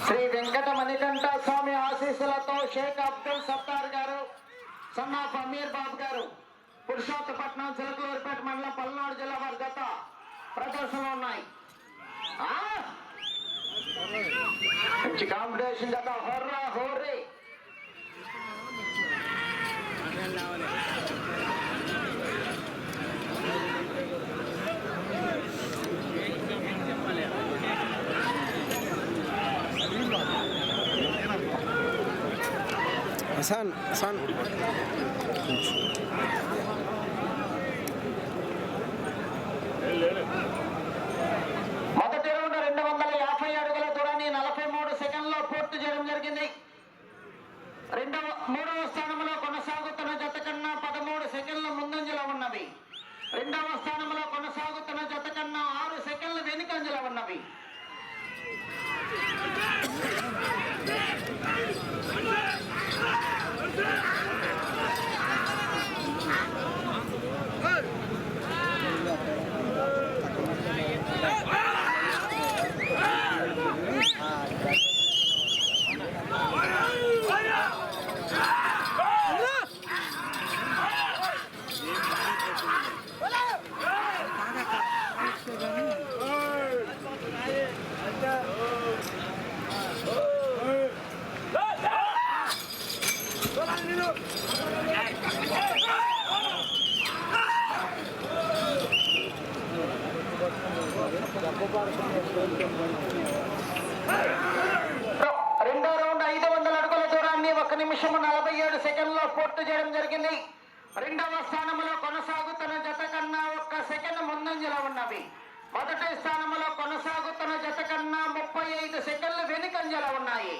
శ్రీ వెంకట మణికంఠ స్వామి ఆశీస్సులతో షేక్ అబ్దుల్ సత్తార్ గారు సన్నాఫ్ అమీర్ బాబు గారు పురుషోత్తపట్నం చిలకలూరిపేట మండలం పల్నాడు జిల్లా వారి గత ప్రదర్శనలు ఉన్నాయి. మంచి కాంపిటీషన్ గత హోర్రా హోర్రీ! সান সান దూరాన్ని ఒక నిమిషం నలభై ఏడు సెకండ్లో పూర్తి చేయడం జరిగింది. రెండవ స్థానంలో కొనసాగుతున్న జత కన్నా ఒక్క సెకండ్ ముందంజలో ఉన్నవి. మొదటి స్థానంలో కొనసాగుతున్న జత కన్నా ముప్పై ఐదు సెకండ్లు వెనుకంజలో ఉన్నాయి.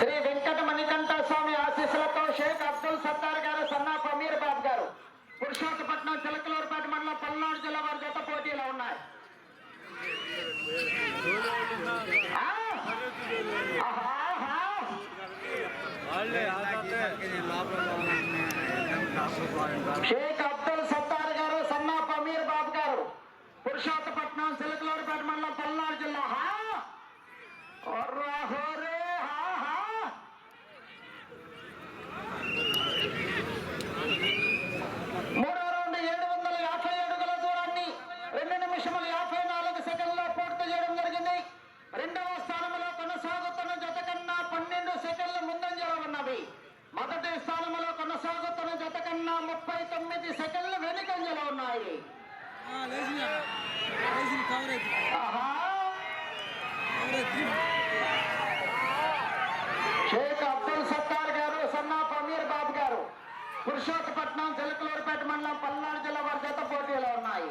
శ్రీ వెంకట మణికంఠ స్వామి ఆశీస్సులతో షేక్ అబ్దుల్ సత్తార్ గారు సన్నాఫ్ అమీర్ బాబు గారు పురుషోత్తపట్నం చిలకలూరుపేట మండలం పల్నాడు జిల్లా వారి జత పోటీలో ఉన్నాయి! షేక్ అబ్దుల్ సత్తార్ గారు సన్నాఫ్ అమీర్ బాబు గారు పురుషోత్తపట్నం చిలకలూరుపేట మండలం పల్నాడు జిల్లా హా! ఒర్రా హోరే, హా, హా! మూడో రౌండ్ ఏడు వందల యాభై అడుగుల దూరాన్ని రెండు నిమిషముల యాభై నాలుగు సెకండ్లో పూర్తి చేయడం జరిగింది రెండవ స్థానంలో కొనసాగుతున్న జత కన్నా పన్నెండు సెకండ్లు ముందంజలో ఉన్నవి మొదటి స్థానంలో కొనసాగుతున్న జత కన్నా ముప్పై తొమ్మిది సెకండ్లు వెనుకంజలో ఉన్నాయి. షేక్ అబ్దుల్ సత్తార్ గారు సన్నాఫ్ అమీర్ బాబు గారు పురుషోత్తపట్నం చిలకలూరుపేట మండలం పల్నాడు జిల్లా వారి జత పోటీలో ఉన్నాయి.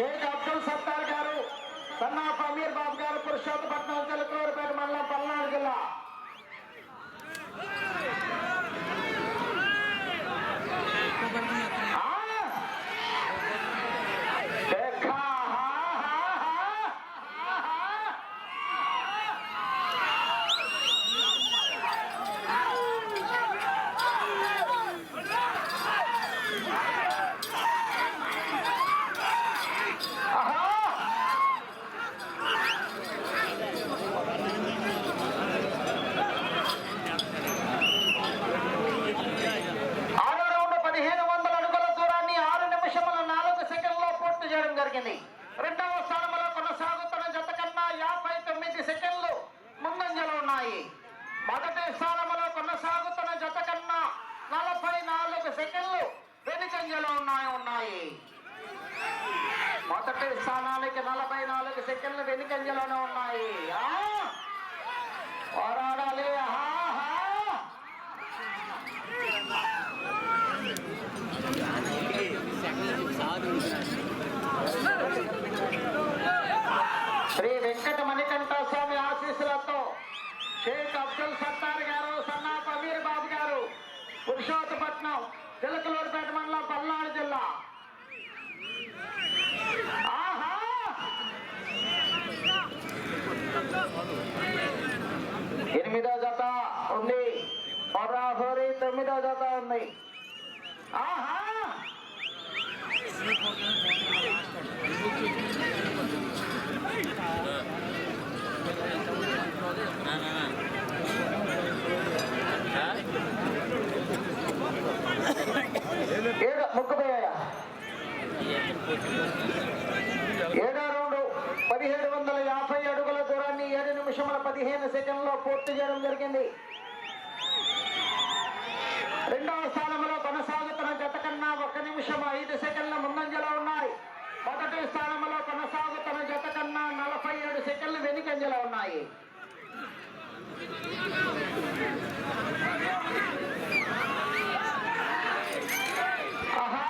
షేక్ అబ్దుల్ సత్తార్ గారు సన్నా సమీర్ బాబు గారు పురుషోత్తపట్నం తెలుగుపేట మండలం పల్నాడు జిల్లా ఆ! ఆశీస్సులతో షేక్ అబ్దుల్ సత్తార్ గారు సన్నా పమీర్ బాబు గారు పురుషోత్తపట్నం చిలకలూరుపేట మండలం పల్నాడు జిల్లా. ఆహా! ఎనిమిదో జత ఉంది. హోరీ తొమ్మిదో జత ఉంది. ఆహా ఏడు ముక్కుపోయా ఏడో రౌండ్ పదిహేడు వందల యాభై అడుగుల దూరాన్ని ఏడు నిమిషముల పదిహేను సెకండ్లో పూర్తి చేయడం జరిగింది రెండవ స్థానంలో కొనసాగుతున్న జత కన్నా ఒక నిమిషం ఐదు సెకండ్ల ముందంజలో ఉన్నాయి. మొదటి స్థానంలో కొనసాగుతున్న జత కన్నా నలభై ఏడు సెకండ్లు వెనుకంజలో ఉన్నాయి. ఆహా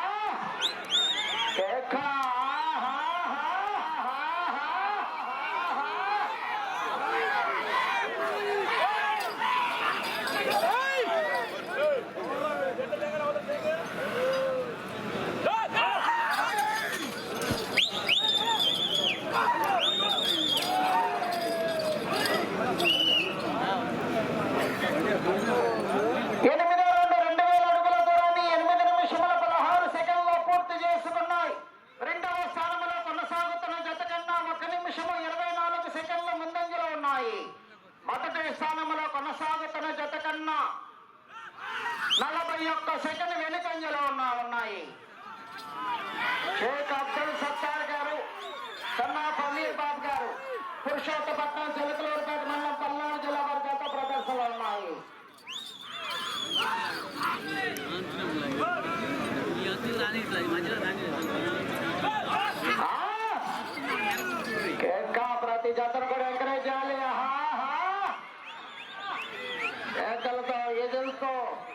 కేకా ఆహా ఆహా ఆహా ఎనిమిదో రెండు రెండు వేల అడుగుల దూరాన్ని ఎనిమిది నిమిషముల పదహారు సెకండ్లో పూర్తి చేసుకున్నాయి రెండవ స్థానంలో కొనసాగుతున్న జత కన్నా ఒక నిమిషము ఇరవై నాలుగు సెకండ్ల ముందంజలో ఉన్నాయి మొదటి స్థానంలో కొనసాగుతున్న జత కన్నా నలభై ఒక్క సెకండ్ వెనుకంజలో ఉన్నా ఉన్నాయి. షేక్ అబ్దుల్ సత్తార్ గారు సన్నా పన్నీర్ బాబు గారు పురుషోత్తపట్నం చిలకలూరుపేట మండలం పల్నాడు జిల్లా వారి జత ప్రదర్శనలు ఉన్నాయి. ప్రతి జతను কত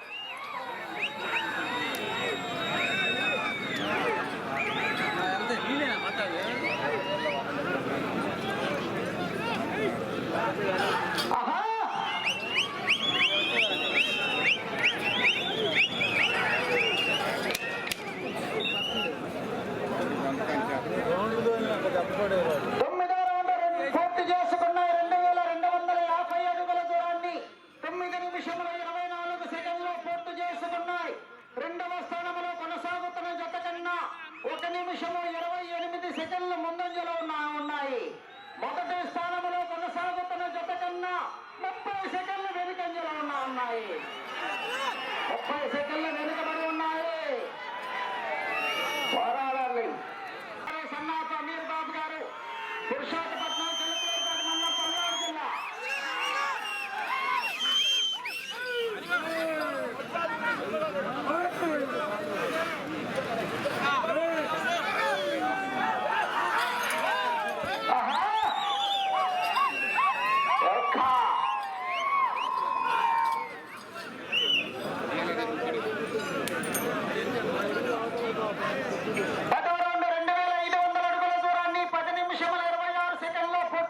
ఉన్నా ఉన్నాయి ముప్పై సెకండ్లు వెనుకబడి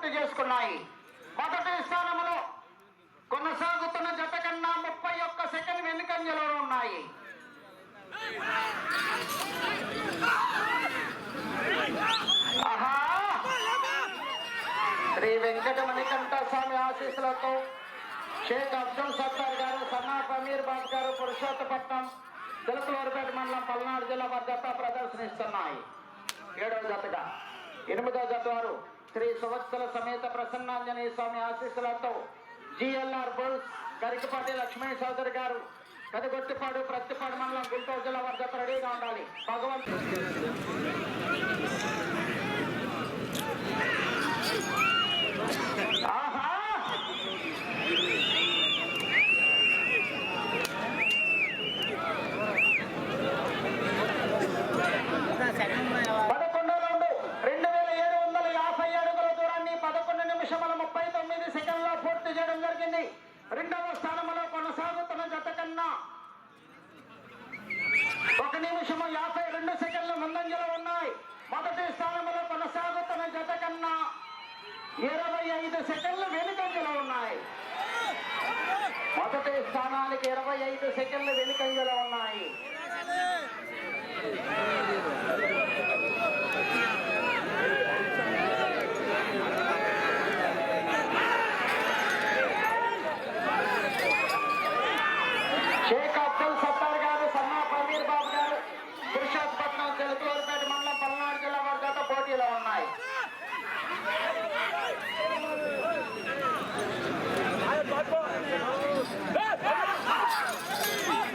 గుర్తు చేసుకున్నాయి. మొదటి స్థానంలో కొనసాగుతున్న జత కన్నా ముప్పై ఒక్క సెకండ్ వెనుకంజలో ఉన్నాయి. శ్రీ వెంకట మణికంఠ స్వామి ఆశీస్సులతో షేక్ అబ్దుల్ సత్తార్ గారు సన్నా పమీర్ బాబు గారు పురుషోత్తపట్నం తిరుపతిపేట మండలం పల్నాడు జిల్లా వద్ద ప్రదర్శనిస్తున్నాయి. ఏడవ జతగా. ఎనిమిదవ జత వారు శ్రీ సువత్సల సమేత ప్రసన్నాంజనేయ స్వామి ఆశీస్సులతో జిఎల్ఆర్ బోల్స్ కరికపాటి లక్ష్మణ చౌదరి గారు కదిగొట్టిపాడు ప్రత్తిపాడు మండలం గుంటూరు జిల్లా వద్ద రెడీగా ఉండాలి. భగవంతుడు మొదటి స్థానానికి ఇరవై ఐదు సెకండ్లు వెనుకంజలో ఉన్నాయి షేక్ అబ్దుల్ సత్తార్ గారు సన్నా పన్నీర్ బాబు గారు పురుషోత్పట్నం తెలుగులూరుపేట మండలం పల్నాడు జిల్లా వారి పోటీలో ఉన్నాయి Bye-bye. Brasil!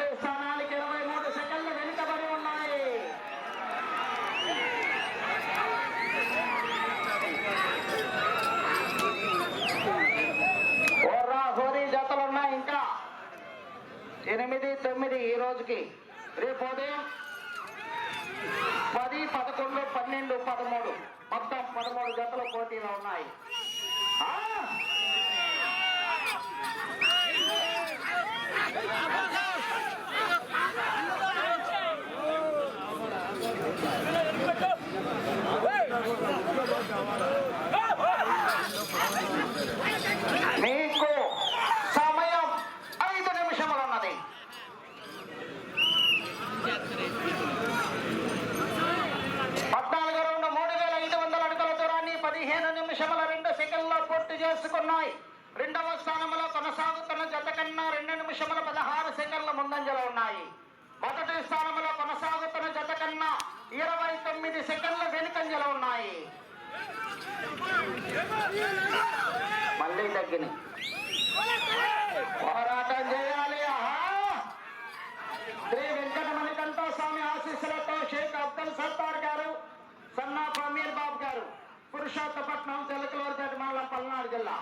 করতে চান আমার వాళ్ళకిని పోరాటం చేయాలి శ్రీ వెంకట మణికంఠ స్వామి ఆశీస్సులతో షేక్ అబ్దుల్ సత్తార్ గారు సన్నా సమీర్ బాబు గారు పురుషోత్తపట్నం తెలకలూరుపేట మండలం పల్నాడు జిల్లా.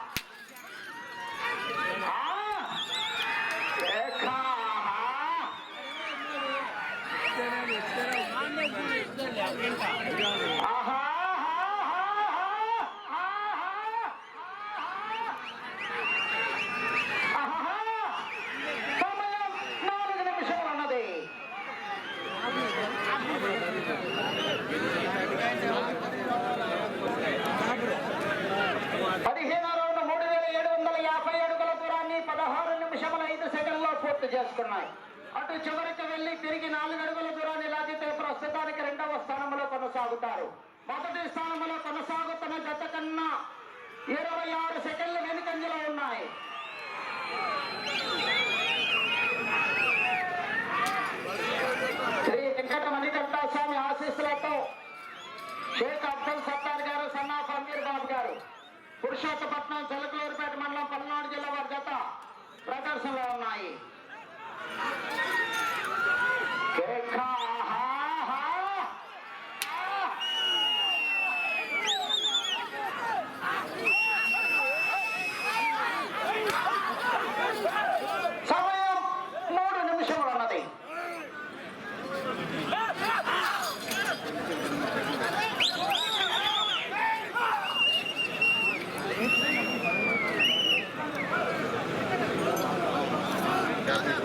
చేసుకున్నాయి అటు చివరికి వెళ్ళి తిరిగి నాలుగు అడుగుల దూరాన్ని లాగితే ప్రస్తుతానికి రెండవ స్థానంలో కొనసాగుతారు. మొదటి స్థానంలో కొనసాగుతున్న జత కన్నా ఇరవై ఆరు సెకండ్లు వెనుకంజలో ఉన్నాయి. శ్రీ వెంకట మణికంఠ స్వామి ఆశీస్సులతో షేక్ అబ్దుల్ సత్తార్ గారు సన్నాఫ్ అమీర్ బాబు గారు పురుషోత్తపట్నం చిలకలూరుపేట మండలం పల్నాడు జిల్లా వారి జత ప్రదర్శనలో ఉన్నాయి కేకా, హా, హా, ఆ. సమయం మూడు నిమిషములు ఉన్నది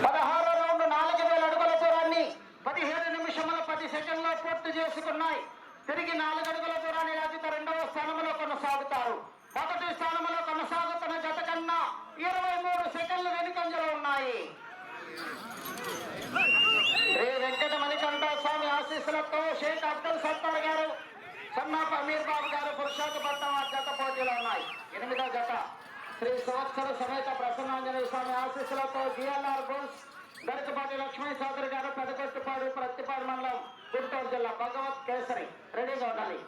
పదహారో రౌండ్ నాలుగు వేల అడుగుల దూరాన్ని పదిహేడు నిమిషముల పది సెకండ్లో పూర్తి చేసుకున్నాయి తిరిగి నాలుగు అడుగుల దూరాన్ని లాగితే రెండవ స్థానంలో కొనసాగుతారు. మొదటి స్థానంలో కొనసాగుతున్న జత కన్నా ఇరవై మూడు సెకండ్లు వెనుకంజలో ఉన్నాయి. శ్రీ వెంకట మణికంఠ స్వామి ఆశీస్సులతో షేక్ అబ్దుల్ సత్తార్ గారు సన్నా అమీర్ బాబు గారు పురుషోత్తపట్నం ఆ జత పోటీలో ఉన్నాయి. ఎనిమిదో జత. శ్రీ సంవత్సర సమేత ప్రసన్నాంజనేయ స్వామి ఆశీస్సులతో జిఎల్ఆర్ బుల్స్ గరికపాటి లక్ష్మీ చౌదరి గారు పెదకొట్టుపాడు ప్రత్తిపాడు మండలం గుంటూరు జిల్లా భగవత్ కేసరి. రెడీగా ఉండాలి.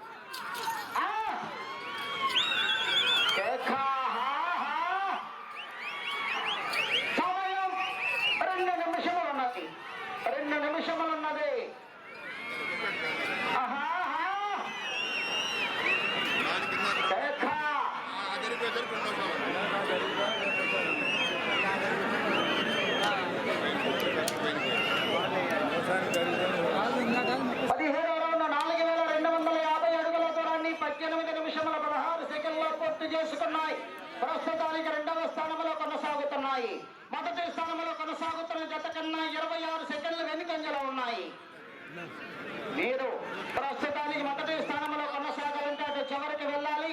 సమయం రెండు నిమిషములు ఉన్నది. రెండు నిమిషములు ఉన్నది ఆహా, ఆహా. కేకా. పదిహేడో రౌండ్ నాలుగు వేల రెండు వందల యాభై అడుగుల దూరాన్ని పద్దెనిమిది నిమిషముల పదహారు సెకండ్లో పూర్తి చేసుకున్నాయి. ప్రస్తుతానికి రెండవ స్థానంలో కొనసాగుతున్నాయి. మొదటి స్థానంలో కొనసాగుతున్న జత కన్నా ఇరవై ఆరు సెకండ్లు వెనుకంజలో ఉన్నాయి. మీరు ప్రస్తుతానికి మొదటి స్థానంలో కొనసాగాలంటే అటు చివరికి వెళ్ళాలి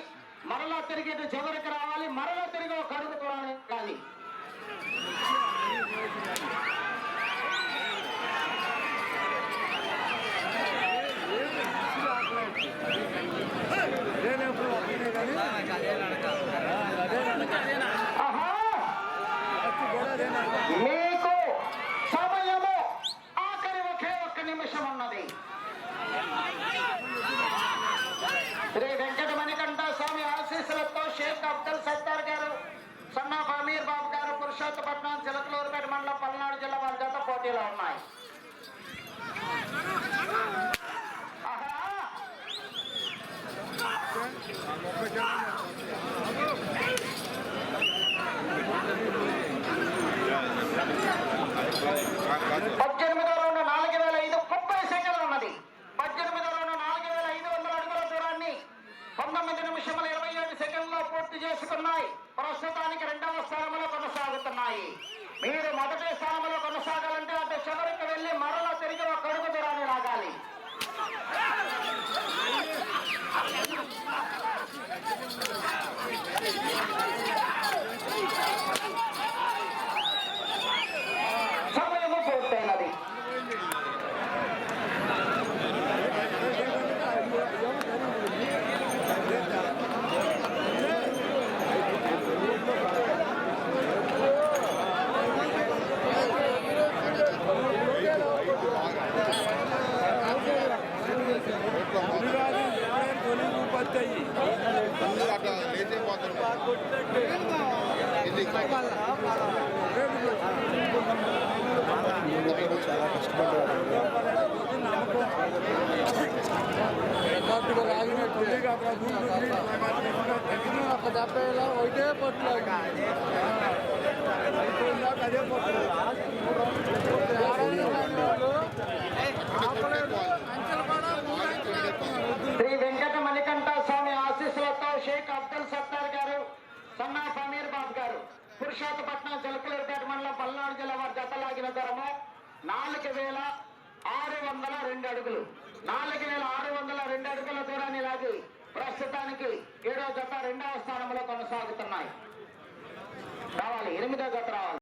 మరలా తిరిగి ఇటు చివరికి రావాలి మరలా తిరిగి ఒక అడుగు కానీ వెళ్ళాలి ఆహా మీకు సమయము ఆఖరి ఒకే ఒక్క నిమిషం ఉన్నది. శ్రీ వెంకట మణికంఠ స్వామి ఆశీస్సులతో షేక్ అబ్దుల్ సత్తార్ గారు సన్నాఫ్ అమీర్ బాబు గారు పురుషోత్తపట్నం చిలకలూరుపేట మండలం పల్నాడు జిల్లా వారి జత పోటీలో ఉన్నాయి ఆహా పద్దెనిమిదో రౌండ్ నాలుగు వేల ఐదు ముప్పై సెకండ్లు ఉన్నది పద్దెనిమిదో రౌండ్ నాలుగు వేల ఐదు వందల అడుగుల దూరాన్ని పంతొమ్మిది నిమిషముల ఇరవై ఏడు సెకండ్లో పూర్తి చేసుకున్నాయి ప్రస్తుతానికి రెండవ స్థానంలో కొనసాగుతున్నాయి మీరు మొదటి స్థానంలో కొనసాగాలంటే అటు చివరికి వెళ్ళి మరలా తిరిగి ఒక అడుగు దూరాన్ని లాగాలి సమయము పూర్తయినది చాలా కష్టపడ్డారు ఒక డెబ్బైలో ఒకటే అదే శ్రీ వెంకట మణికంఠ స్వామి ఆశీస్సులతో షేక్ అబ్దుల్ సత్తార్ గారు సన్నా సమీర్ బాబు గారు పురుషోత్తపట్నం జలకలూరుపేట మండలం పల్నాడు జిల్లా వారి జతలాగిన ధరము నాలుగు వేల ఆరు వందల రెండు అడుగులు. నాలుగు వేల ఆరు వందల రెండు అడుగుల దూరాన్ని లాగి ప్రస్తుతానికి ఏడో జత రెండవ స్థానంలో కొనసాగుతున్నాయి. రావాలి ఎనిమిదో జత రావాలి.